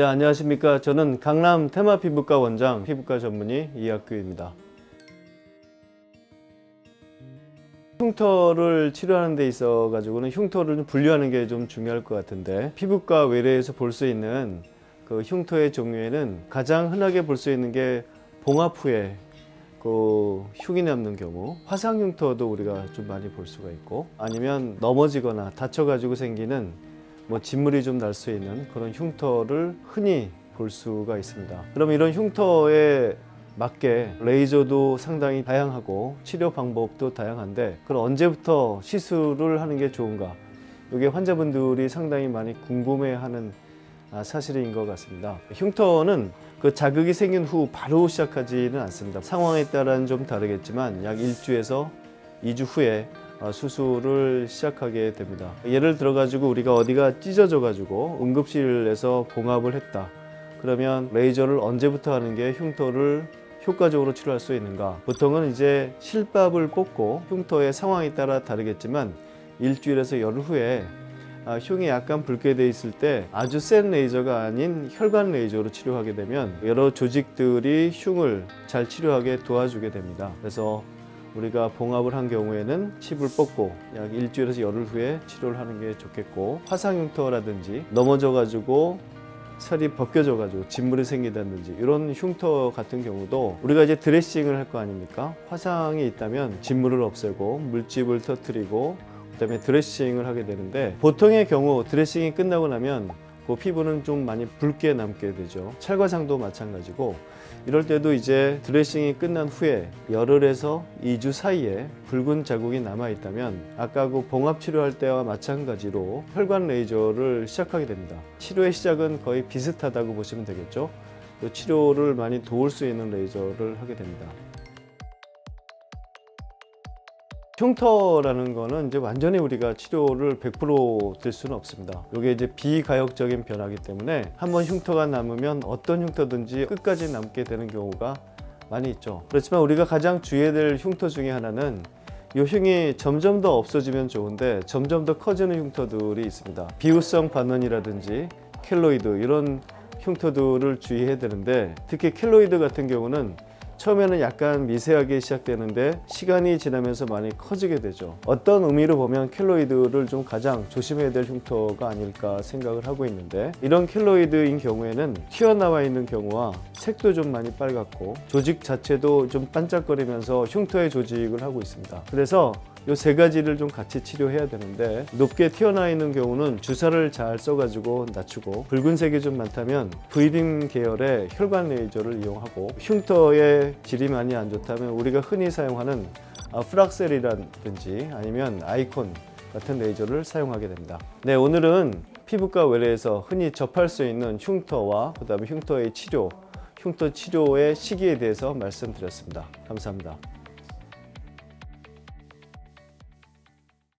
네, 안녕하십니까. 저는 강남 테마 피부과 원장 피부과 전문의 이학규입니다. 흉터를 치료하는 데 있어 가지고는 흉터를 좀 분류하는 게 좀 중요할 것 같은데 피부과 외래에서 볼 수 있는 그 흉터의 종류에는 가장 흔하게 볼 수 있는 게 봉합 후에 그 흉이 남는 경우 화상 흉터도 우리가 좀 많이 볼 수가 있고 아니면 넘어지거나 다쳐 가지고 생기는 뭐 진물이 좀 날 수 있는 그런 흉터를 흔히 볼 수가 있습니다. 그럼 이런 흉터에 맞게 레이저도 상당히 다양하고 치료 방법도 다양한데 그럼 언제부터 시술을 하는 게 좋은가? 이게 환자분들이 상당히 많이 궁금해하는 아, 사실인 것 같습니다. 흉터는 그 자극이 생긴 후 바로 시작하지는 않습니다. 상황에 따라는 좀 다르겠지만 약 1주에서 2주 후에 어, 수술을 시작하게 됩니다. 예를 들어 가지고 우리가 어디가 찢어져 가지고 응급실에서 봉합을 했다. 그러면 레이저를 언제부터 하는 게 흉터를 효과적으로 치료할 수 있는가? 보통은 이제 실밥을 뽑고 흉터의 상황에 따라 다르겠지만 일주일에서 열흘 후에 아, 흉이 약간 붉게 돼 있을 때 아주 센 레이저가 아닌 혈관 레이저로 치료하게 되면 여러 조직들이 흉을 잘 치료하게 도와주게 됩니다. 그래서 우리가 봉합을 한 경우에는 칩을 뽑고 약 일주일에서 열흘 후에 치료를 하는 게 좋겠고 화상 흉터라든지 넘어져 가지고 살이 벗겨져 가지고 진물이 생기다든지 이런 흉터 같은 경우도 우리가 이제 드레싱을 할 거 아닙니까? 화상이 있다면 진물을 없애고 물집을 터뜨리고 그다음에 드레싱을 하게 되는데 보통의 경우 드레싱이 끝나고 나면 그 피부는 좀 많이 붉게 남게 되죠. 찰과상도 마찬가지고 이럴 때도 이제 드레싱이 끝난 후에 열흘에서 2주 사이에 붉은 자국이 남아 있다면 아까 그 봉합 치료할 때와 마찬가지로 혈관 레이저를 시작하게 됩니다. 치료의 시작은 거의 비슷하다고 보시면 되겠죠. 이 치료를 많이 도울 수 있는 레이저를 하게 됩니다. 흉터라는 거는 이제 완전히 우리가 치료를 100%될 수는 없습니다. 이게 이제 비가역적인 변화기 때문에 한번 흉터가 남으면 어떤 흉터든지 끝까지 남게 되는 경우가 많이 있죠. 그렇지만 우리가 가장 주의해야 될 흉터 중에 하나는 이 흉이 점점 더 없어지면 좋은데 점점 더 커지는 흉터들이 있습니다. 비후성 반원이라든지 켈로이드 이런 흉터들을 주의해야 되는데 특히 켈로이드 같은 경우는 처음에는 약간 미세하게 시작되는데 시간이 지나면서 많이 커지게 되죠. 어떤 의미로 보면 켈로이드를 좀 가장 조심해야 될 흉터가 아닐까 생각을 하고 있는데 이런 켈로이드인 경우에는 튀어나와 있는 경우와 색도 좀 많이 빨갛고 조직 자체도 좀 반짝거리면서 흉터의 조직을 하고 있습니다. 그래서 이 세 가지를 좀 같이 치료해야 되는데 높게 튀어나와 있는 경우는 주사를 잘 써가지고 낮추고 붉은색이 좀 많다면 V빔 계열의 혈관 레이저를 이용하고 흉터의 질이 많이 안 좋다면 우리가 흔히 사용하는 아, 프락셀이라든지 아니면 아이콘 같은 레이저를 사용하게 됩니다. 네, 오늘은 피부과 외래에서 흔히 접할 수 있는 흉터와 그다음에 흉터의 치료, 흉터 치료의 시기에 대해서 말씀드렸습니다. 감사합니다.